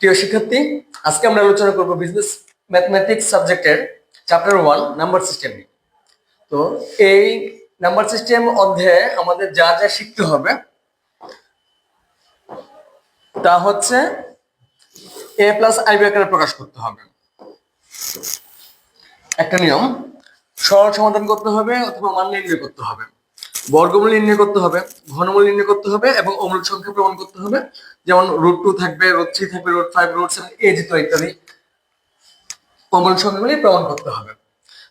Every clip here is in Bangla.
প্রিয় শিক্ষার্থী, আজকে আমরা আলোচনা করব বিজনেস ম্যাথমেটিক্স সাবজেক্টের চ্যাপ্টার ওয়ান নাম্বার সিস্টেম নিয়ে। তো এই নাম্বার সিস্টেম অধ্যায়ে আমাদের যা যা শিখতে হবে, তা হচ্ছে এ প্লাস আইবি আকারে প্রকাশ করতে হবে। একটা নিয়ম, সরল সমাধান করতে হবে অথবা মান নির্ণয় করতে হবে। বর্গমূল নির্ণয় করতে হবে, ঘনমূল নির্ণয় করতে হবে এবং অমূল সংখ্যা প্রমাণ করতে হবে। যেমন রুট টু থাকবে রুট থ্রি থাকবে রুট ফাইভ রুট সেভেন এই যেত ইত্যাদি অমূল সংখ্যাগুলি প্রমাণ করতে হবে।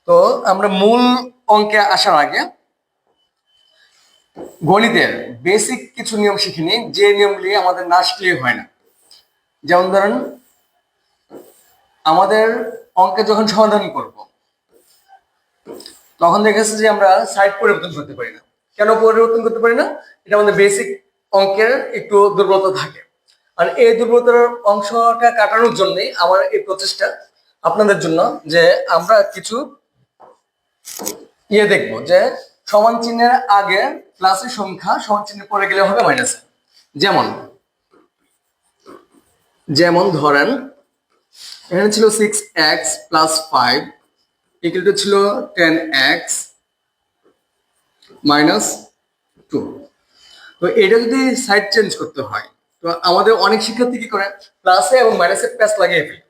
তো আমরা মূল অঙ্কে আসার আগে গণিতের বেসিক কিছু নিয়ম শিখে নিই, যে নিয়মগুলি আমাদের না শিখলেই হয় না। যেমন ধরেন, আমাদের অঙ্কে যখন সমাধান করব, তখন দেখেছে যে আমরা সাইড পরিবর্তন করতে পারি না। কেন পরিবর্তন করতে পারি না? এটা আমাদের বেসিক অঙ্কের একটু দুর্বলতা থাকে। আর এই দুর্বলতার অংশটা কাটানোর জন্যই আমার এই প্রচেষ্টা আপনাদের জন্য যে আমরা কিছু ইয়ে দেখব যে সমান চিহ্নের আগে প্লাসের সংখ্যা সমান চিহ্নের পরে গেলে হবে মাইনাস যেমন যেমন ধরেন, এখানে ছিল six x plus five equal to ছিল টেন এক্স মাইনাস টু তো এটা যদি সাইড চেঞ্জ করতে হয়, তো আমাদের অনেক শিক্ষার্থী কি করে? প্লাসে এবং মাইনাসে প্যাস লাগিয়ে ফেলে।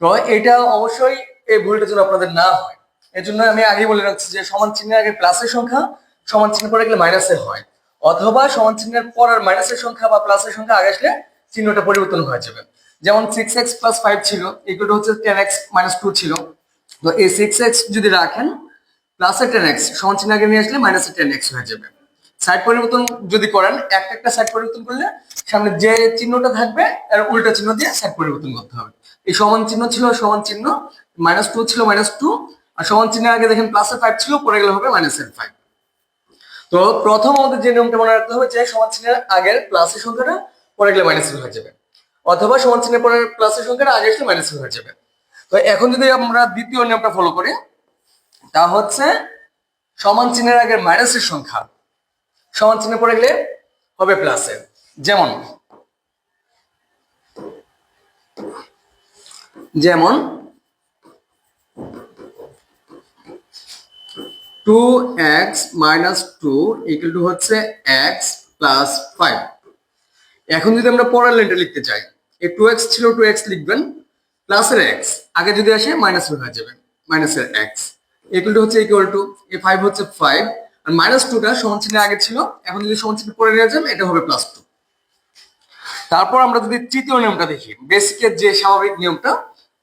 তো এটা অবশ্যই এই ভুলটা যেন আপনাদের না হয়। এর জন্য আমি আগে বলে রাখছি যে সমান চিহ্নের আগে প্লাসের সংখ্যা, সমান চিহ্ন পরে গেলে মাইনাসের হয়। অথবা সমান চিহ্নের পর আর মাইনাসের সংখ্যা বা প্লাসের সংখ্যা আগে আসলে চিহ্নটা পরিবর্তন হয়ে যাবে। যেমন সিক্স এক্স প্লাস ফাইভ ছিল ইকুয়াল হচ্ছে টেন এক্স মাইনাস টু ছিল। তো এই সিক্স এক্স যদি রাখেন প্লাসের টেন এক্স সমান চিহ্ন আগে নিয়ে আসলে মাইনাসের টেন এক্স হয়ে যাবে। সাইড পরিবর্তন যদি করেন, একটা একটা সাইড পরিবর্তন করলে সামনে যে চিহ্নটা থাকবে, এর উল্টা চিহ্ন দিয়ে সাইড পরিবর্তন করতে হবে। এই সমান চিহ্ন ছিল সমান চিহ্ন মাইনাস টু ছিল মাইনাস টু আর সমান চিহ্নের আগে দেখেন প্লাসের ফাইভ ছিল, পরে গেলে হবে মাইনাসের ফাইভ তো প্রথম আমাদের যে নিয়মটা মনে রাখতে হবে যে সমান চিহ্নের আগের প্লাসের সংখ্যাটা পরে গেলে মাইনাসের হয়ে যাবে। অথবা সমান চিহ্নের পরের প্লাসের সংখ্যাটা আগে আসলে মাইনাসের হয়ে যাবে। তো এখন যদি আমরা দ্বিতীয় নিয়মটা ফলো করি তা হচ্ছে সমান চিহ্নের আগের মাইনাসের সংখ্যা। সমান চিহ্ন পড়ে গেলে হবে প্লাসের যেমন যেমন two x minus two equal to হচ্ছে এক্স প্লাস ফাইভ এখন যদি আমরা পরের লাইনটা লিখতে চাই, এই টু এক্স ছিল টু এক্স লিখবেন প্লাসের এক্স আগে যদি আসে মাইনাসের হয়ে যাবে মাইনাসের এক্স ইকুয়াল টু হচ্ছে ইকুয়াল টু এই ফাইভ হচ্ছে ফাইভ আর মাইনাস টুটা সমান চিহ্নের আগে ছিল, এখন যদি সমান চিহ্ন পরে নিয়ে যান এটা হবে প্লাস টু তারপর আমরা যদি তৃতীয় নিয়মটা দেখি বেসিকের যে স্বাভাবিক নিয়মটা,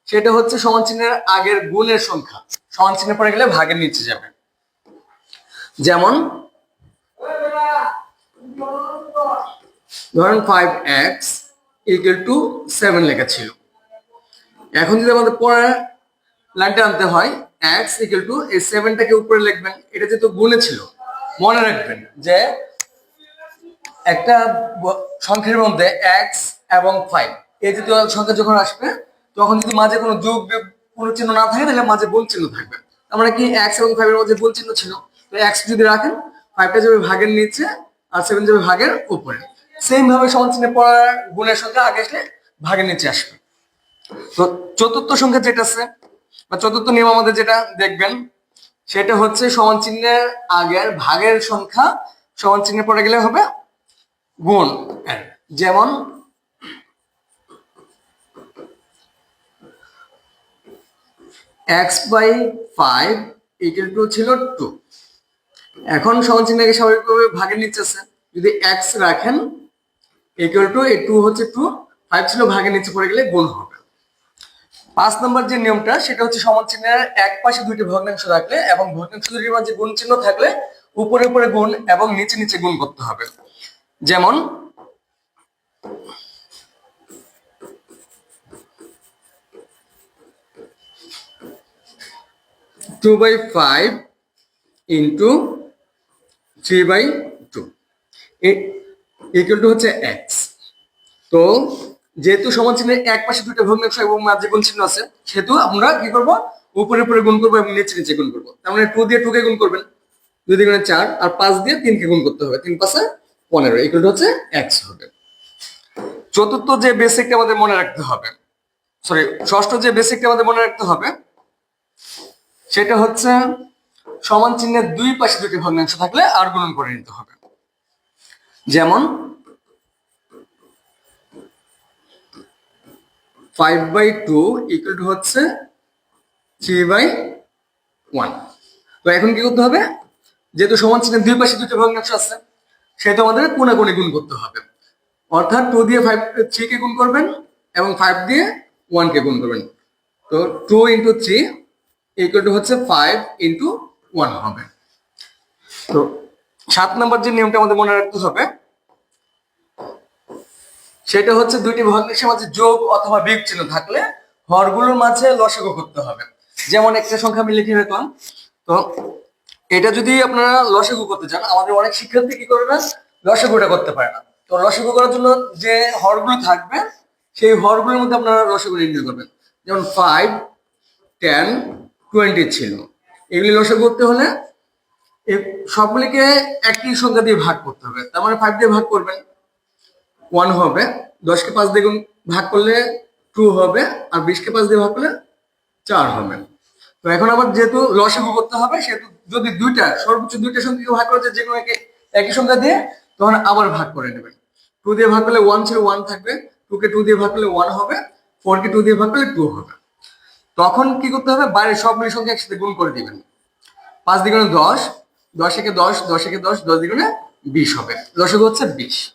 সেটা হচ্ছে সমান চিহ্নের আগের গুণের সংখ্যা। সমান চিহ্ন পরে গেলে ভাগের নিচে যাবে। যেমন, ধরেন five x equal to seven লেখা ছিল। এখন যদি আমাদের পরের লাইনটা আনতে হয় এক্স ইকুয়াল টু এই সেভেনটাকে উপরে লিখবেন, এটা যেহেতু গুণে ছিল, মনে রাখবেন যে একটা সংখ্যার মধ্যে এক্স এবং ফাইভ এই জাতীয় সংখ্যা যখন আসবে, তখন যদি মাঝে কোনো যোগ কোনো চিহ্ন না থাকে, তাহলে মাঝে গুণ চিহ্ন থাকবে। তার মানে কি এক্স এবং ফাইভের মধ্যে গুণ চিহ্ন ছিল। তো এক্স যদি রাখেন ফাইভটা যাবে ভাগের নিচে আর সেভেন যাবে ভাগের উপরে। সেম ভাবে সমান চিহ্নে পড়ার গুণের সংখ্যা আগে আসলে ভাগের নিচে আসবে। তো চতুর্থ সংখ্যা যেটা আছে বা চতুর্থ নিয়ম আমাদের যেটা দেখবেন, সেটা হচ্ছে সমান চিহ্নের আগের ভাগের সংখ্যা সমান চিহ্নে পড়ে গেলে হবে গুণ যেমন x by five equal to ছিল টু এখন সমান চিহ্নকে স্বাভাবিকভাবে ভাগের নিচে আছে। যদি এক্স রাখেন ইকুয়াল টু এই টু হচ্ছে টু ফাইভ ছিল ভাগের নিচে পড়ে গেলে গুণ হবে। পাঁচ নম্বর যে নিয়মটা, সেটা হচ্ছে সমান চিহ্নের এক পাশে দুইটি ভগ্নাংশ রাখলে এবং ভগ্নাংশ দুটির মাঝে গুণ চিহ্ন থাকলে উপরে উপরে গুণ এবং নিচে নিচে গুণ করতে হবে। যেমন two by five into three by two equal to হচ্ছে এক্স তো যেহেতু সমান চিহ্নের এক পাশে দুটো ভগ্নাংশ এবং মাঝে গুণ চিহ্ন আছে, সেহেতু আমরা কি করব? উপরে উপরে গুণ করব এবং নিচে নিচে গুণ করব। তার মানে টু দিয়ে টু কে গুণ করবেন। দুই দিয়ে চার আর পাঁচ দিয়ে তিনকে গুণ করতে হবে। তিন পাশে পনেরো। এগুলো হচ্ছে এক্স হবে। চতুর্থ যে বেসিকটা আমাদের মনে রাখতে হবে। সরি ষষ্ঠ যে বেসিকটা আমাদের মনে রাখতে হবে, সেটা হচ্ছে সমান চিহ্নের দুই পাশে দুটি ভগ্নাংশ থাকলে আর গুণন করে নিতে হবে। যেমন five by two equal to হচ্ছে থ্রি বাই ওয়ান তো এখন কি করতে হবে? যেহেতু সমান চিহ্নের দুই পাশে দুটি ভগ্নাংশ আছে, সেহেতু আমাদের কোনাকুনি গুণ করতে হবে। অর্থাৎ টু দিয়ে ফাইভ থ্রি কে গুণ করবেন এবং ফাইভ দিয়ে ওয়ান কে গুণ করবেন। তো two into three equal to হচ্ছে ফাইভ ইন্টু ওয়ান হবে। তো সাত নম্বর যে নিয়মটা আমাদের মনে রাখতে হবে সেটা হচ্ছে দুইটি ভগ্নাংশের মাঝে যোগ অথবা বিয়োগ চিহ্ন থাকলে হরগুলোর মাঝে লসাগু করতে হবে। যেমন একটা সংখ্যা আমি লিখে রাখলাম। তো এটা যদি আপনারা লসাগু করতে চান, আমাদের অনেক শিক্ষার্থী কি করে না, লসাগুটা করতে পারে না। তো লসাগু করার জন্য যে হরগুলো থাকবে, সেই হরগুলোর মধ্যে আপনারা লসাগু নির্ণয় করবেন। যেমন ফাইভ টেন টোয়েন্টি ছিল। এগুলি লসাগু করতে হলে সবগুলিকে একটি সংখ্যা দিয়ে ভাগ করতে হবে। তার মানে ফাইভ দিয়ে ভাগ করবেন। ওয়ান হবে, দশকে পাঁচ দিয়ে ভাগ করলে টু হবে, আর বিশকে পাঁচ দিয়ে ভাগ করলে চার হবে। তো এখন আবার যেহেতু লসাগু করতে হবে, সেহেতু যদি দুইটা, সর্বোচ্চ দুইটা সংখ্যাকে ভাগ করেছে যে কোনো একে- একই সংখ্যা দিয়ে, তখন আবার ভাগ করে নেবেন টু দিয়ে ভাগ করলে ওয়ান ছিল ওয়ান থাকবে টু কে টু দিয়ে ভাগ করলে ওয়ান হবে ফোর কে টু দিয়ে ভাগ করলে টু হবে। তখন কি করতে হবে? বাইরের সবগুলি সংখ্যা একসাথে গুণ করে দিবেন। পাঁচ দ্বিগুণে দশ দশ একে দশ দশ একে দশ দশ দ্বিগুণে বিশ হবে। লসাগু হচ্ছে বিশ।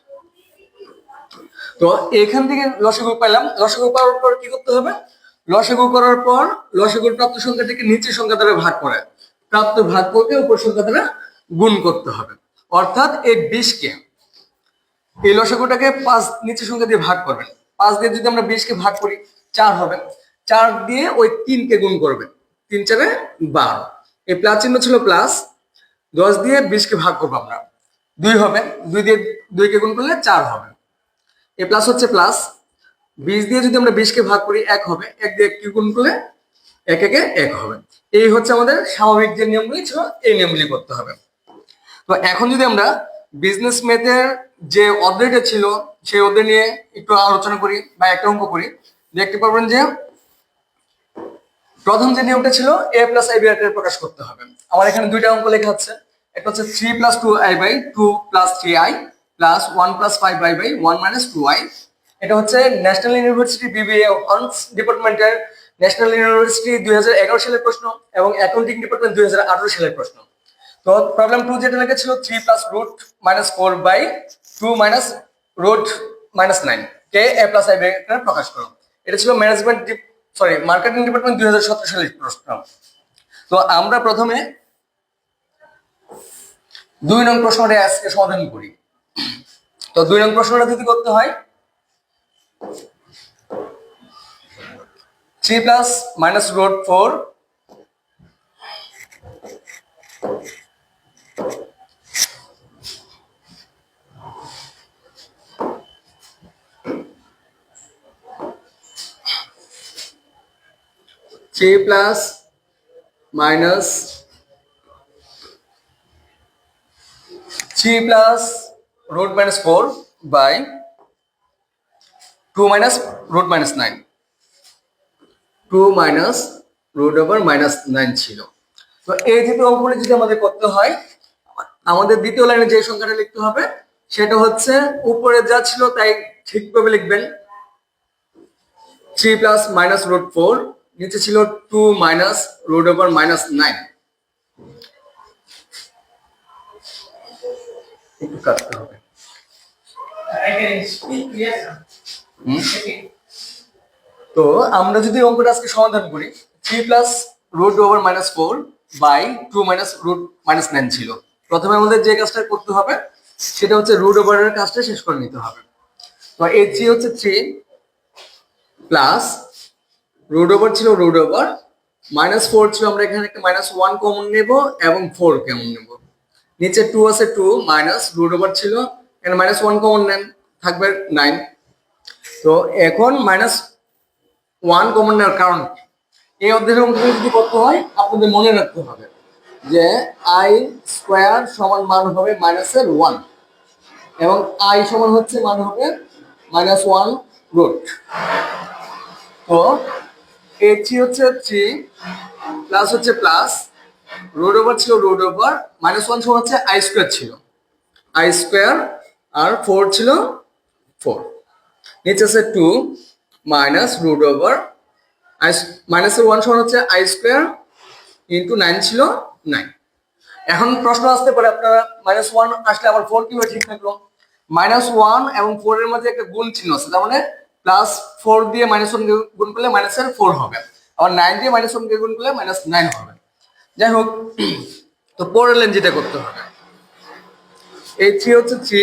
তো এখান থেকে লসাগু পেলাম লসাগু পাওয়ার পর কি করতে হবে? লসাগু করার পর লসাগুর প্রাপ্ত সংখ্যাটিকে নিচের সংখ্যা দ্বারা ভাগ করে। প্রাপ্ত ভাগ করতে উপর সংখ্যা দ্বারা গুণ করতে হবে। অর্থাৎ এই বিশকে, এই লসাগুটাকে পাঁচ নিচের সংখ্যা দিয়ে ভাগ করবেন। পাঁচ দিয়ে যদি আমরা বিশকে ভাগ করি, চার হবে। চার দিয়ে ওই তিনকে গুণ করবেন। তিন চারে বারো। এই প্লাস চিহ্ন ছিল প্লাস। দশ দিয়ে বিশকে ভাগ করব আমরা। দুই হবে। দুই দিয়ে দুইকে গুণ করলে চার হবে। এ প্লাস হচ্ছে প্লাস বিশ দিয়ে যদি আমরা বিশকে ভাগ করি, এক হবে। এক দিয়ে একটি গুণ করলে? এক একে এক হবে। এই হচ্ছে আমাদের স্বাভাবিক যে নিয়মগুলি ছিল এই নিয়মগুলি করতে হবে। তো এখন যদি আমরা বিজনেস ম্যাথের যে অধ্যায়টা ছিল, সেই অধ্যায় নিয়ে একটু আলোচনা করি বা একটা অঙ্ক করি, দেখতে পারবেন যে প্রথম যে নিয়মটা ছিল এ প্লাস আই বাই প্রকাশ করতে হবে। আমার এখানে দুইটা অঙ্ক লেখা আছে। একটা হচ্ছে three plus two i by two plus three i plus one plus five i by one minus two i এটা হচ্ছে ন্যাশনাল ইউনিভার্সিটি বিবিএ অনার্স ডিপার্টমেন্টের ন্যাশনাল ইউনিভার্সিটি দুই হাজার এগারো সালের প্রশ্ন এবং অ্যাকাউন্টিং ডিপার্টমেন্ট দুই হাজার আঠারো সালের প্রশ্ন। তো প্রবলেম টু যেটা লেখা ছিল three plus root minus four by two minus root minus nine K a plus i by প্রকাশ করো। এটা ছিল ম্যানেজমেন্ট সরি মার্কেটিং ডিপার্টমেন্ট দুই হাজার সতেরো সালের প্রশ্ন। তো আমরা প্রথমে দুই নং প্রশ্নটা আজকে সমাধান করি। তো দুই নং প্রশ্নটা যদি করতে হয় three plus minus root four three plus minus three plus root minus four by two minus root minus nine two minus root over minus nine ছিল। তো এই দুটো অঙ্কগুলি যদি আমাদের করতে হয়, আমাদের দ্বিতীয় লাইনে যে সংখ্যাটা লিখতে হবে, সেটা হচ্ছে উপরে যা ছিল তাই ঠিকভাবে লিখবেন। Three plus minus root four নিচে ছিল two minus root over minus nine একটু কাটতে হবে. তো আমরা যদি অঙ্কটা আজকে সমাধান করি three plus root over minus four by two minus root minus nine ছিল। প্রথমে আমাদের যে কাজটা করতে হবে সেটা হচ্ছে রুট ওভারের কাজটা শেষ করে নিতে হবে। তো এই থ্রি হচ্ছে থ্রি প্লাস রুট ওভার ছিল রুট ওভার মাইনাস ফোর ছিল আমরা এখানে একটা মাইনাস ওয়ান কমন নেব এবং ফোর কমন নেব। নিচে টু আছে টু মাইনাস রুট ওভার ছিল এখানে মাইনাস ওয়ান কমন নেন থাকবে নাইন তো এখন মাইনাস ওয়ান কমন নেওয়ার কারণ এই অধ্যায়ের অঙ্কগুলো যদি করতে হয়? আপনাদের মনে রাখতে হবে যে আই স্কোয়ার সমান মান হবে মাইনাসের ওয়ান এবং আই সমান হচ্ছে মান হবে মাইনাস ওয়ান রুট তো এ থ্রি হচ্ছে থ্রি প্লাস হচ্ছে প্লাস রুট ওভার ছিল রোড ওভার মাইনাস ওয়ান সমান হচ্ছে আই স্কোয়ার ছিল। আই স্কোয়ার আর ফোর ছিল ফোর নিচে আছে two minus root over i মাইনাসের ওয়ান সমান হচ্ছে আই স্কোয়ার ইন্টু নাইন ছিল নাইন এখন প্রশ্ন আসতে পারে আপনারা মাইনাস ওয়ান আসলে আবার ফোর কীভাবে ঠিক থাকল? মাইনাস ওয়ান এবং ফোর এর মধ্যে একটা গুণ চিহ্ন আছে, তার মানে প্লাস ফোর দিয়ে মাইনাস ওয়ান গুণ করলে মাইনাসের ফোর হবে। আবার নাইন দিয়ে মাইনাস ওয়ান গুণ করলে মাইনাস নাইন হবে। যাই হোক তো পরের লেন যেটা করতে হবে। এই থ্রি হচ্ছে থ্রি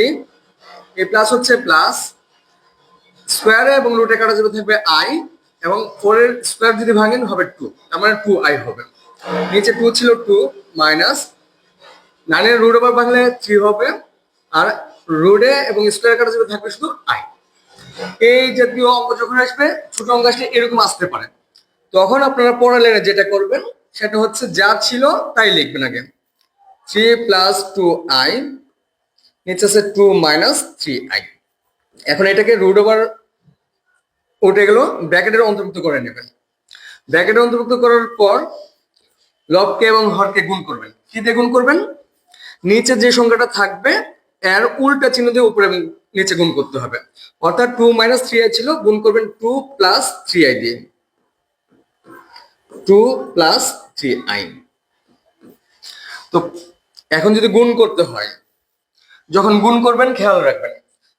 এই প্লাস হচ্ছে প্লাস স্কোয়ারে এবং রুটে কাটা যাবে থাকবে আই এবং ফোর এর স্কোয়ার যদি ভাঙেন হবে টু তার মানে টু আই হবে। নিচে টু ছিল টু মাইনাস নাইনের রুট ওভার ভাঙলে থ্রি হবে, আর রুডে এবং স্কোয়ার কাটা যাবে থাকবে শুধু আই এই জাতীয় অঙ্ক যখন আসবে, ছোট অঙ্ক আসলে এরকম আসতে পারে। তখন আপনারা পড়া লেনে যেটা করবেন সেটা হচ্ছে যা ছিল তাই লিখবেন আগে। থ্রি প্লাস টু আই নিচে আছে টু মাইনাস থ্রি আই এখন এটাকে রুট ওভার উঠে গেল ব্র্যাকেটের অন্তর্ভুক্ত করে নেবেন। ব্র্যাকেটের অন্তর্ভুক্ত করার পর লবকে এবং হরকে গুণ করবেন। কি দিয়ে গুণ করবেন? নিচে যে সংখ্যাটা থাকবে, এর উল্টা চিহ্ন দিয়ে উপরে নিচে গুণ করতে হবে। অর্থাৎ টু মাইনাস থ্রি আই ছিল, গুণ করবেন টু প্লাস থ্রি আই দিয়ে। টু প্লাস থ্রি আই তো এখন যদি গুণ করতে হয়, যখন গুণ করবেন, খেয়াল রাখবেন,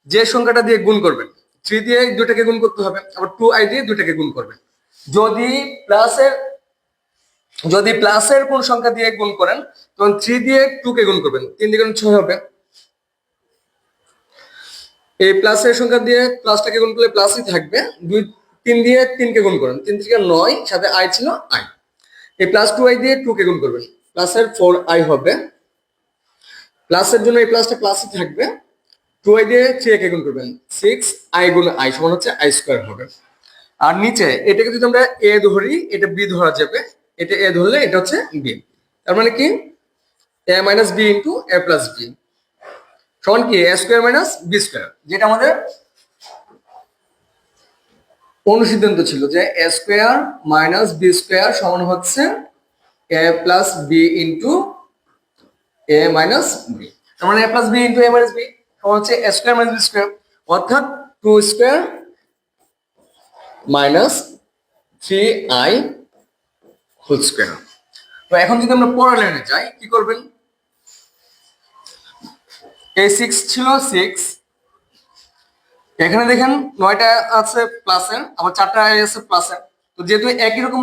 যে সংখ্যাটা দিয়ে গুণ করবেন থ্রি দিয়ে দুটাকে গুণ করতে হবে, আবার টু আই দিয়ে দুটাকে গুণ করবেন। যদি প্লাসের যদি প্লাসের কোন সংখ্যা দিয়ে গুণ করেন, তখন থ্রি দিয়ে টু কে গুণ করবেন, তিন গুণ ছয় হবে। এই প্লাসের সংখ্যা দিয়ে প্লাসটাকে গুণ করলে প্লাসই থাকবে, দুই তিন দিয়ে তিনকে গুণ করেন। তিন থেকে নয়, সাথে আই ছিল আই এই প্লাস টু আই দিয়ে টু কে গুণ করবেন। প্লাসের ফোর আই হবে। প্লাসের জন্য এই প্লাসটা প্লাসই থাকবে। টু আই দিয়ে থ্রি কে গুণ করবেন। সিক্স আই গুণ আই সমান হচ্ছে আই স্কোয়ার হবে। আর নিচে এটাকে যদি আমরা এ ধরি, এটা বি ধরা যাবে। এটা এ ধরলে এটা হচ্ছে বি তার মানে কি? A minus b into a plus b সমান কি? A square minus b square যেটা আমাদের অনুসিদ্ধান্ত ছিল যে a square minus b square সমান হচ্ছে a plus b into a minus b তার মানে a plus b into a minus b সমান হচ্ছে a square minus b square অর্থাৎ two square minus three i whole square তো এখন যদি আমরা পরের লাইনে যাই, কি করবেন? এ সিক্স ছিল সিক্স এখানে দেখেন নয়টা আছে প্লাসের আবার চারটা আছে প্লাসের তো যেহেতু একই রকম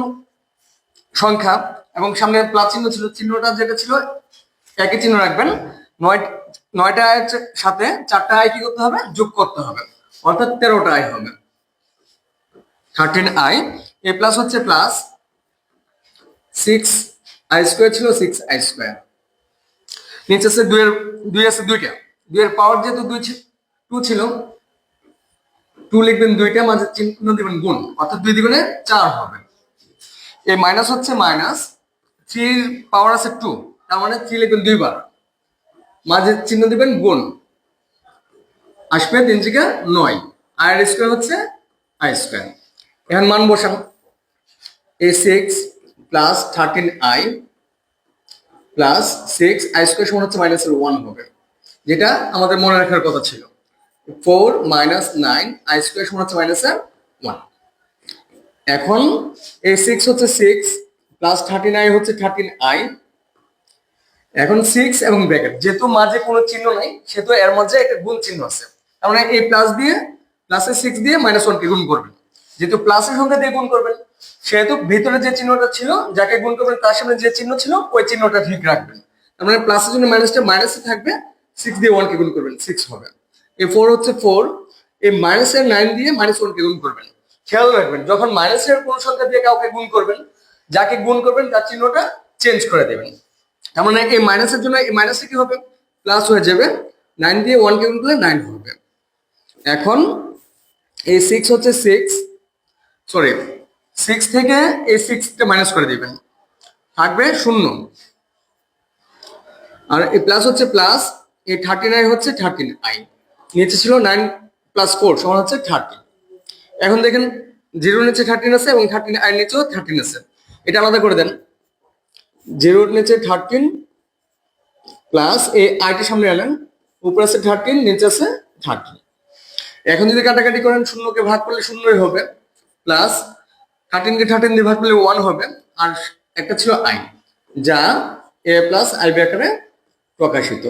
সংখ্যা, এবং সামনে প্লাস চিহ্ন ছিল, চিহ্নটা যেটা ছিল, একই চিহ্ন রাখবেন। নয়, নয়টা আয়ের সাথে চারটা আয় কি করতে হবে? যোগ করতে হবে। অর্থাৎ তেরোটা আয় হবে। থার্টিন আই এ প্লাস হচ্ছে প্লাস সিক্স আই স্কোয়ার ছিল সিক্স আই স্কোয়ার নিচে আছে দুইয়ের, দুই আছে দুইটা। দুইয়ের পাওয়ার যেহেতু দুই টু ছিল টু লিখবেন দুইটা মাঝে চিহ্ন দিবেন গুণ, অর্থাৎ দুই দিগুণে চার হবে। এই মাইনাস হচ্ছে মাইনাস থ্রির পাওয়ার আছে টু তার মানে থ্রি লিখবেন দুইবার। মাঝে চিহ্ন দিবেন গুণ। আসবে তিন থেকে নয়। আর স্কোয়ার হচ্ছে আই স্কোয়ার এখন মান বসান। এ six plus thirteen i plus six i square সমান হচ্ছে মাইনাসের ওয়ান হবে। যেটা আমাদের মনে রাখার কথা ছিল। Four minus nine, i square সমান হচ্ছে মাইনাসের ওয়ান। এখন এই সিক্স হচ্ছে সিক্স, প্লাস থার্টিন আই হচ্ছে থার্টিন আই এখন সিক্স এবং ব্র্যাকেট, যেহেতু মাঝে কোনো চিহ্ন নাই, সেহেতু এর মাঝে একটা গুণ চিহ্ন আছে। তার মানে এই প্লাস দিয়ে প্লাসের সিক্স দিয়ে মাইনাস ওয়ানকে গুণ করবেন। যেহেতু প্লাসের সংখ্যা দিয়ে গুণ করবেন, সেহেতু ভিতরে যে চিহ্নটা ছিল, যাকে গুণ করবেন, তার সামনে যে চিহ্ন ছিল, ওই চিহ্নটা ঠিক রাখবেন। তার মানে প্লাসের জন্য মাইনাসটা মাইনাসে থাকবে, সিক্স দিয়ে ওয়ানকে গুণ করবেন, সিক্স হবে। এই ফোর হচ্ছে ফোর এই মাইনাসের নাইন দিয়ে মাইনাস ওয়ানকে গুণ করবেন। খেয়াল রাখবেন, যখন মাইনাসের কোন সংখ্যা দিয়ে কাউকে গুণ করবেন, যাকে গুণ করবেন তার চিহ্নটা চেঞ্জ করে দেবেন। তার মানে এই মাইনাসের জন্য এই মাইনাসে কি হবে? প্লাস হয়ে যাবে নাইন দিয়ে ওয়ানকে গুণ করলে নাইন হবে। এখন এই সিক্স হচ্ছে সিক্স সরি সিক্স থেকে এই সিক্সটা মাইনাস করে দিবেন। থাকবে শূন্য। আর এই প্লাস হচ্ছে প্লাস এই থার্টি নাইন হচ্ছে থার্টিন আই নিচে ছিল নাইন প্লাস ফোর সমান হচ্ছে থার্টিন এখন দেখেন জিরোর নিচে থার্টিন আছে এবং থার্টিন আই নিচেও থার্টিন আছে। এটা আলাদা করে দেন। জিরোর নিচে থার্টিন প্লাস এই আইটি সামনে আনেন উপরে আছে থার্টিন নিচে আছে থার্টিন এখন যদি কাটাকাটি করেন, শূন্যকে ভাগ করলে শূন্যই হবে প্লাস থার্টিনকে থার্টিন দিয়ে ভাগ করলে ওয়ান হবে, আর একটা ছিল আই যা এ প্লাস আইবি আকারে প্রকাশিত।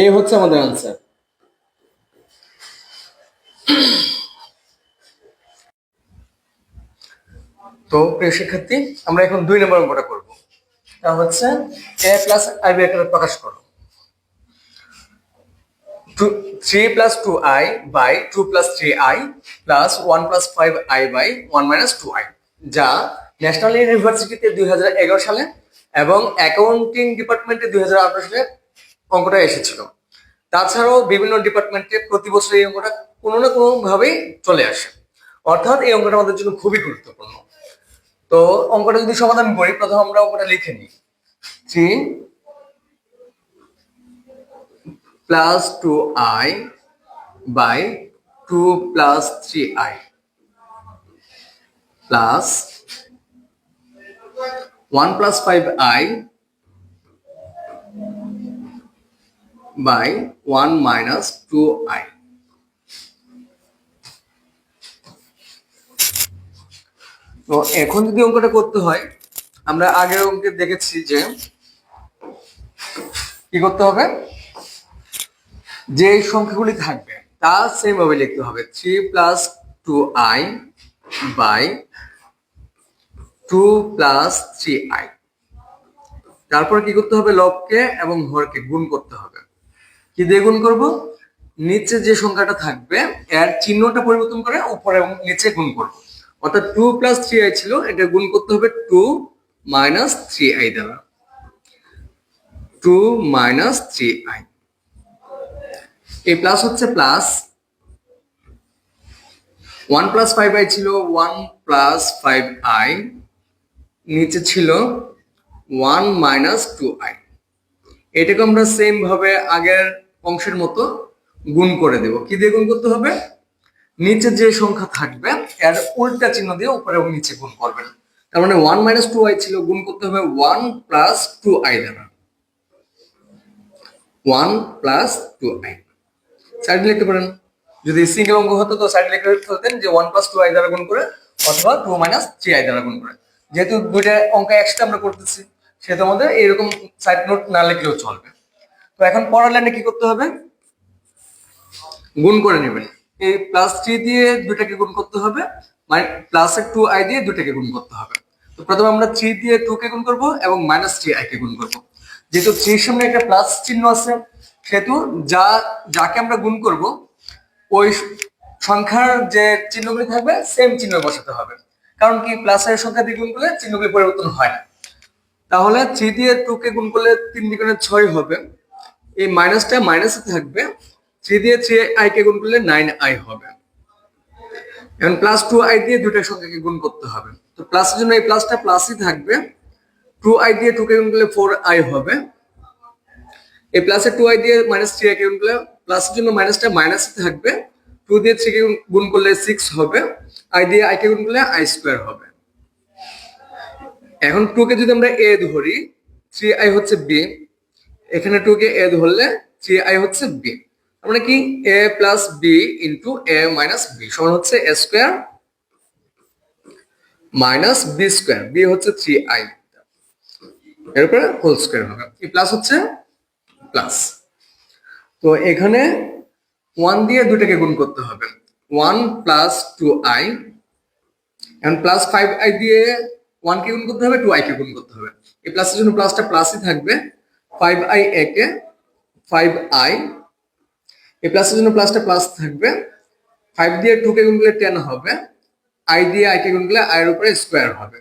এই হচ্ছে আমাদের আনসার তো প্রিয় শিক্ষার্থী, আমরা এখন দুই নম্বর অঙ্কটা করব। তা হচ্ছে এ প্লাস আই বি প্রকাশ করো। Three plus two i by two plus three i plus one plus five i by one minus two i যা ন্যাশনাল ইউনিভার্সিটিতে দুই হাজার এগারো সালে এবং অ্যাকাউন্টিং ডিপার্টমেন্টে দুই হাজার আঠারো সালে অঙ্কটা এসেছিল। তাছাড়াও বিভিন্ন ডিপার্টমেন্টে প্রতি বছর এই অঙ্কটা কোনো না কোনো ভাবেই চলে আসে। অর্থাৎ এই অঙ্কটা আমাদের জন্য খুবই গুরুত্বপূর্ণ। তো অঙ্কটা যদি সমাধান করি, প্রথম আমরা অঙ্কটা লিখে নিই। Three plus two i by two plus three i plus one plus five i by one minus two i তো এখন যদি অঙ্কটা করতে হয়, আমরা আগের অঙ্কে দেখেছি যে কি করতে হবে? যে সংখ্যাগুলি থাকবে, তা সেম ভাবে লিখতে হবে। Three plus two i by two plus three i তারপর কি করতে হবে? লবকে এবং হরকে গুণ করতে হবে। কি দিয়ে গুণ করব? নিচে যে সংখ্যাটা থাকবে, এর চিহ্নটা পরিবর্তন করে উপরে এবং নিচে গুণ করব। অর্থাৎ টু প্লাস থ্রি আই ছিল, এটা গুণ করতে হবে টু মাইনাস থ্রি আই দ্বারা। টু মাইনাস থ্রি আই এই প্লাস হচ্ছে plus one plus five i ছিল ওয়ান প্লাস ফাইভ আই নিচে ছিল ওয়ান মাইনাস টু আই এটাকে আমরা সেম ভাবে আগের অংশের মতো গুণ করে দেব। কি দিয়ে গুণ করতে হবে? নিচে যে সংখ্যা থাকবে, এর উল্টা চিহ্ন দিয়ে উপরে এবং নিচে গুণ করবেন। তার মানে ওয়ান মাইনাস টু আই ছিল, গুণ করতে হবে ওয়ান প্লাস টু আই দ্বারা। One plus two i side লিখতে পারেন। যদি সিঙ্গেল অঙ্ক হতো, তো সাইড লিখতে হতেন যে ওয়ান প্লাস টু আই দ্বারা গুণ করে, অথবা টু মাইনাস থ্রি আই দ্বারা গুণ করে। যেহেতু দুইটা অঙ্ক একসাথে আমরা করতেছি, সেহেতু আমাদের এইরকম সাইড নোট না লিখলেও চলবে। তো এখন পরের লাইনে কি করতে হবে? গুণ করে নেবেন। এই প্লাস থ্রি দিয়ে দুটাকে গুণ করতে হবে মানে প্লাস টু আই দিয়ে দুটাকে গুণ করতে হবে। তো প্রথমে আমরা থ্রি দিয়ে টু কে গুণ করব এবং মাইনাস থ্রি আই কে গুণ করব। যেহেতু থ্রির সামনে একটা প্লাস চিহ্ন আছে, সেহেতু যা, যাকে আমরা গুণ করব, ওই সংখ্যার যে চিহ্নগুলি থাকবে সেম চিহ্ন বসাতে হবে। কারণ কি প্লাস প্লাসের সংখ্যা দিয়ে গুণ করলে চিহ্নগুলি পরিবর্তন হয় না। তাহলে থ্রি দিয়ে টু কে গুণ করলে তিন দ্বিগুণে ছয় হবে। এই মাইনাসটা মাইনাসে থাকবে, থ্রি দিয়ে থ্রি আই কে গুণ করলে নাইন আই হবে। এখন প্লাস টু আই দিয়ে দুটা সংখ্যাকে গুণ করতে হবে। তো প্লাসের জন্য এই প্লাসটা প্লাসই থাকবে। টু আই দিয়ে টু কে গুণ করলে ফোর আই হবে। এই প্লাসে টু আই দিয়ে মাইনাস থ্রি আই কে গুণ করলে প্লাসের জন্য মাইনাসটা মাইনাসে থাকবে। টু দিয়ে থ্রি কে গুণ করলে সিক্স হবে। আই দিয়ে আই কে গুণ করলে আই স্কোয়ার হবে। এখন টু কে যদি আমরা এ ধরি থ্রি আই হচ্ছে বি এখানে টু কে এ ধরলে থ্রি আই হচ্ছে বি মানে কি? A plus b into a minus b সমান হচ্ছে a square minus b square b হচ্ছে থ্রি আই এরপরে হোল স্কোয়ার হবে। এই প্লাস হচ্ছে প্লাস তো এখানে ওয়ান দিয়ে দুটাকে গুণ করতে হবে। ওয়ান প্লাস টু আই এখন প্লাস ফাইভ আই দিয়ে ওয়ান কে গুণ করতে হবে টু আই কে গুণ করতে হবে। এই প্লাসের জন্য প্লাসটা প্লাসই থাকবে। ফাইভ আই এ কে ফাইভ আই এই প্লাসের জন্য প্লাসটা প্লাস থাকবে। ফাইভ দিয়ে টু কে গুণ করলে টেন হবে। আই দিয়ে আই কে গুণ আই এর উপরে স্কোয়ার হবে।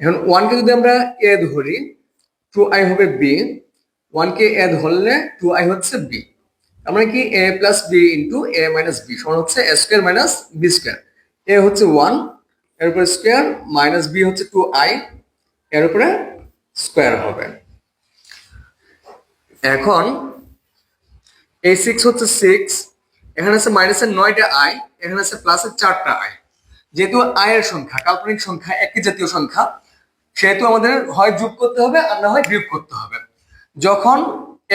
এখন ওয়ান কে যদি আমরা এ ধরি টু আই হবে বি ওয়ান কে এ ধরলে টু আই হচ্ছে বি আমরা কি? A plus b into a minus b সমান হচ্ছে a square minus b square a হচ্ছে ওয়ানের উপরে স্কোয়ার মাইনাস বি হচ্ছে টু আই এর উপরে স্কোয়ার হবে। এখন এই সিক্স হচ্ছে সিক্স এখানে আছে মাইনাসের নয়টা আই এখানে আছে প্লাসের চারটা আই যেহেতু আয়ের সংখ্যা, কাল্পনিক সংখ্যা, একই জাতীয় সংখ্যা, সেহেতু আমাদের হয় যোগ করতে হবে আর না হয় বিয়োগ করতে হবে। যখন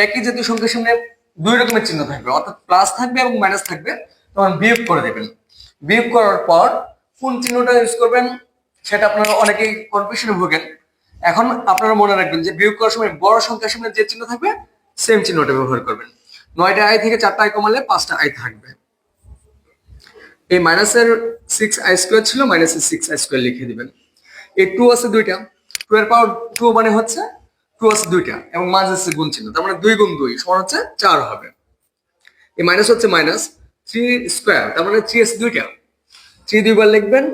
একই জাতীয় সংখ্যার সামনে দুই রকমের চিহ্ন থাকবে, অর্থাৎ প্লাস থাকবে এবং মাইনাস থাকবে, তখন বিয়োগ করে দেবেন। বিয়োগ করার পর কোন চিহ্নটা ইউজ করবেন, সেটা আপনারা অনেকেই কনফিউশনে ভোগেন। এখন আপনারা মনে রাখবেন যে বিয়োগ করার সময় বড় সংখ্যার সামনে যে চিহ্ন থাকবে সেম চিহ্নটা ব্যবহার করবেন। নয়টা আই থেকে চারটা আই কমালে পাঁচটা আই থাকবে। এই মাইনাসের সিক্স আই স্কোয়ার ছিল মাইনাসের সিক্স আই স্কোয়ার লিখে দিবেন। এই টু আছে দুইটা। টু এর পাওয়ার টু মানে হচ্ছে টু আছে দুইটা এবং মাঝে আছে গুণ চিহ্ন। তার মানে দুই গুণ দুই সমান হচ্ছে চার হবে। এই মাইনাস হচ্ছে মাইনাস থ্রি স্কোয়ার তার মানে থ্রি আছে দুইটা। থ্রি দুইবার লিখবেন,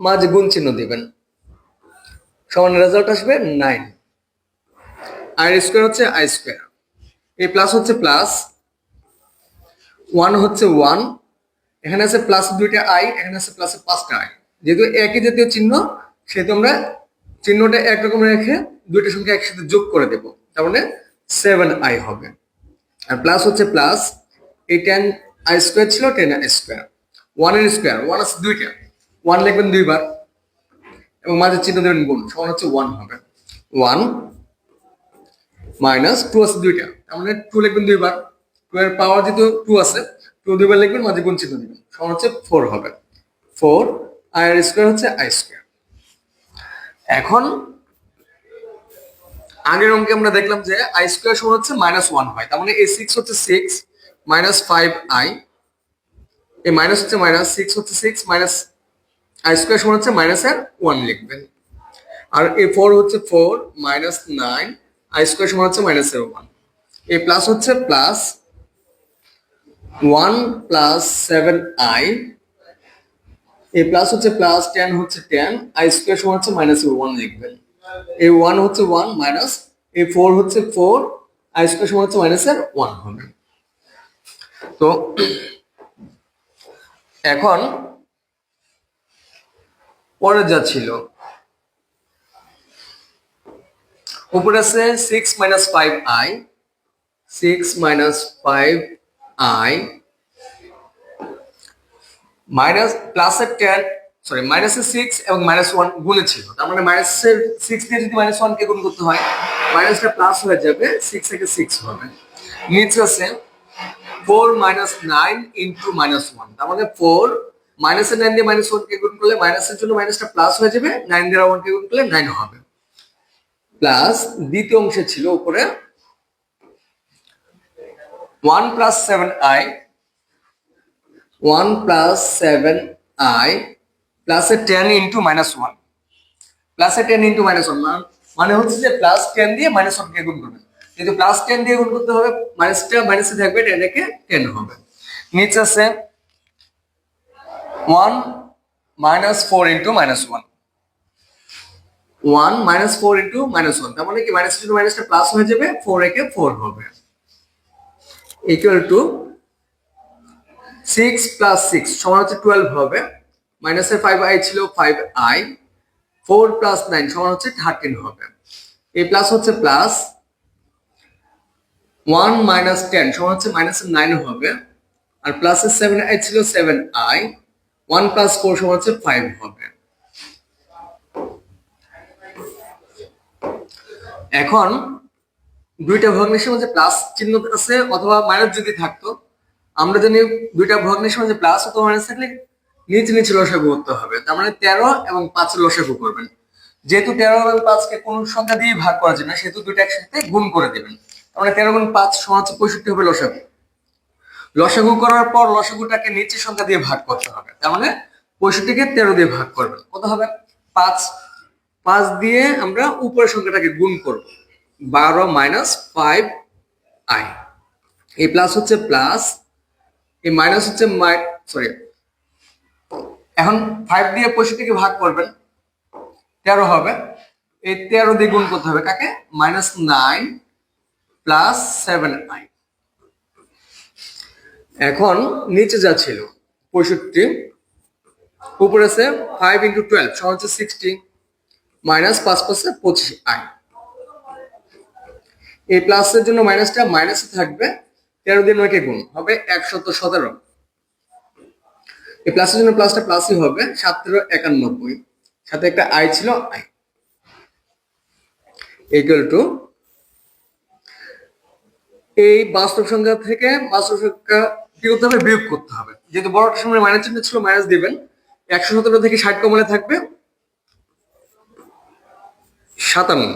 মাঝে গুণ চিহ্ন দিবেন। সমান রেজাল্ট আসবে নাইন আর স্কোয়ার হচ্ছে আই স্কোয়ার। এই প্লাস হচ্ছে প্লাস ওয়ান হচ্ছে ওয়ান এখানে আছে প্লাস দুইটা আই এখানে আছে প্লাস পাঁচটা আই যেহেতু একই জাতীয় চিহ্ন, সেহেতু আমরা চিহ্নটা একরকম রেখে দুইটা সংখ্যা একসাথে যোগ করে দেব। তার মানে সেভেন আই হবে। আর প্লাস হচ্ছে প্লাস এই টেন আই স্কোয়ার ছিল টেন আই স্কোয়ার। ওয়ানের স্কোয়ার ওয়ান আছে দুইটা। ওয়ান লিখবেন দুইবার, এবং মাঝে চিহ্ন দেবেন গুণ, সমান হচ্ছে ওয়ান হবে। ওয়ান মাইনাস টু আছে দুইটা। তার মানে টু লিখবেন দুইবার। টু এর পাওয়ার যেহেতু টু আছে টু দুইবার লিখবেন, মাঝে গুণ চিহ্ন দিবেন। সমান হচ্ছে ফোর হবে। ফোর আই আর স্কোয়ার হচ্ছে আই স্কোয়ার এখন আগের অঙ্কে আমরা দেখলাম যে আই স্কোয়ার সমান হচ্ছে মাইনাস ওয়ান হয়। তার মানে এ সিক্স হচ্ছে সিক্স মাইনাস ফাইভ আই এই মাইনাস হচ্ছে মাইনাস সিক্স হচ্ছে সিক্স মাইনাস আই স্কোয়ার সমান হচ্ছে মাইনাস মাইনাসের ওয়ান লিখবেন। আর এ ফোর হচ্ছে four minus nine i square সমান হচ্ছে মাইনাসের ওয়ান এ প্লাস হচ্ছে plus one plus seven i A plus হচ্ছে প্লাস টেন হচ্ছে টেন আই স্কোয়ার সমান হচ্ছে মাইনাসের ওয়ান লিখবেন। এ ওয়ান হচ্ছে ওয়ান মাইনাস এ ফোর হচ্ছে ফোর আই স্কোয়ার সমান হচ্ছে মাইনাসের ওয়ান হবে। তো এখন পরে যা ছিল উপরে আছে six minus five i six minus five i minus প্লাসের টেন সরি মাইনাসের সিক্স এবং মাইনাস ওয়ান গুণে ছিল। তার মানে মাইনাসের সিক্স দিয়ে যদি মাইনাস ওয়ানকে গুণ করতে হয় মাইনাসটা প্লাস হয়ে যাবে সিক্স থেকে সিক্স হবে। নিচে আছে four minus nine into minus one তার মানে ফোর মাইনাসের নাইন দিয়ে মাইনাস ওয়ানকে গুণ করলে মাইনাসের জন্য মাইনাসটা প্লাস হয়ে যাবে নাইন দিয়ে ওয়ানকে গুণ করলে নাইন হবে। প্লাস দ্বিতীয় অংশে ছিল উপরে one plus seven i, one plus seven i প্লাসে টেন ইন্টু মাইনাস ওয়ান। প্লাসে টেন ইন্টু মাইনাস ওয়ান মানে হচ্ছে যে প্লাস টেন দিয়ে মাইনাস ওয়ানকে গুণ করবেন যেহেতু প্লাস টেন দিয়ে গুণ করতে হবে মাইনাসটা মাইনাসে থাকবে, টেন রেখে টেন হবে। নিচে আছে one minus four into minus one. One minus four into minus one তার মানে কি মাইনাস ইন্টু মাইনাসটা প্লাস হয়ে যাবে ফোর একে ফোর হবে। Equal to six plus six সমান হচ্ছে টুয়েলভ হবে। মাইনাসের ফাইভ আই ছিল five i four plus nine সমান হচ্ছে থার্টিন হবে। এই প্লাস হচ্ছে প্লাস ওয়ান মাইনাস টেন সমান হচ্ছে মাইনাসের নাইন হবে। আর প্লাসের সেভেন আই ছিল seven i one plus four সমান হচ্ছে ফাইভ হবে। এখন দুইটা ভগ্নাংশের মধ্যে প্লাস চিহ্ন আছে অথবা মাইনাস যদি থাকতো, আমরা জানি দুইটা ভগ্নাংশের মধ্যে প্লাস অথবা মাইনাস থাকলে নিচে নিচে লসাগু করতে হবে। তার মানে তেরো এবং পাঁচের লসাগু করবেন। যেহেতু তেরো এবং পাঁচকে কোন সংখ্যা দিয়ে ভাগ করা যায় না, সেহেতু দুইটা একসাথে গুণ করে দেবেন। তার মানে তেরো গুণ পাঁচ হচ্ছে পঁয়ষট্টি হবে লসাগু। লসাগু করার পর লসাগুটাকে নিচের সংখ্যা দিয়ে ভাগ করতে হবে। তার মানে পঁয়ষট্টিকে তেরো দিয়ে ভাগ করবেন। কত হবে? পাঁচ পাঁচ দিয়ে আমরা উপরের সংখ্যাটাকে গুণ করব। বারো মাইনাস ফাইভ আই এই প্লাস হচ্ছে প্লাস এই মাইনাস হচ্ছে মাই সরি এখন ফাইভ দিয়ে পঁয়ষট্টিকে ভাগ করবেন, তেরো হবে। এই তেরো দিয়ে গুণ করতে হবে কাকে? Minus nine plus seven i এখন নিচে যা ছিল, পঁয়ষট্টি, উপরে আছে ফাইভ ইন্টু টুয়েলভ সমান হচ্ছে সিক্সটি মাইনাস পাঁচ পাঁচে পঁচিশ আই। এই প্লাসের জন্য মাইনাসটা মাইনাসে থাকবে তেরো দিন নয়কে গুণ, হবে একশত সতেরো। এই প্লাসের জন্য প্লাসটা প্লাসই হবে সাত তেরো একানব্বই, সাথে একটা আই ছিল আই। ইকুয়াল টু এই বাস্তব সংখ্যা থেকে বাস্তব সংখ্যা কি করতে হবে? বিয়োগ করতে হবে। যেহেতু বড়টার সামনে মাইনাস চিহ্ন ছিল, মাইনাস দিবেন। একশো সতেরো থেকে ষাট কমানে থাকবে সাতান্ন।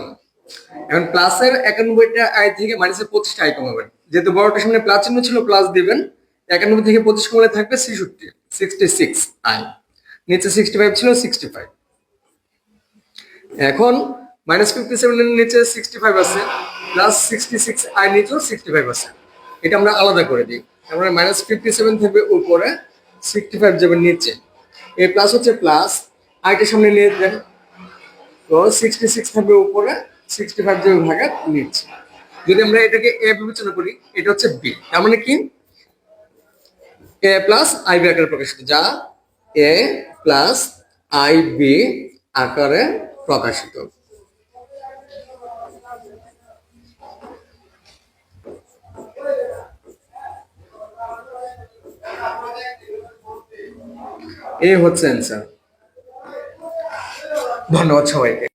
এখন প্লাসের একানব্বইটা আয় থেকে মাইনাসের পঁচিশটা আয় কমাবেন। যেহেতু বড়টার সামনে প্লাস চিহ্ন ছিল প্লাস দিবেন। একানব্বই থেকে পঁচিশ কমালে থাকবে ছেষট্টি সিক্সটি সিক্স আই নিচে সিক্সটি ফাইভ ছিল সিক্সটি ফাইভ এখন মাইনাস ফিফটি সেভেনের নিচে সিক্সটি ফাইভ আছে প্লাস সিক্সটি সিক্স আই নিচেও সিক্সটি ফাইভ আছে। এটা আমরা আলাদা করে দিই। তারপরে মাইনাস ফিফটি সেভেন থাকবে উপরে সিক্সটি ফাইভ যাবে নিচে। এই প্লাস হচ্ছে প্লাস আইটার সামনে নিয়ে দেন তো সিক্সটি সিক্স থাকবে উপরে সিক্সটি ফাইভ যাবে ভাগা নিচে। যদি আমরা এটাকে এ বিবেচনা করি, এটা হচ্ছে বি। তার মানে কি? এ প্লাস আই বি আকারে প্রকাশিত। যা এ প্লাস আই বি আকারে প্রকাশিত। এই হচ্ছে অ্যান্সার ধন্যবাদ সবাইকে।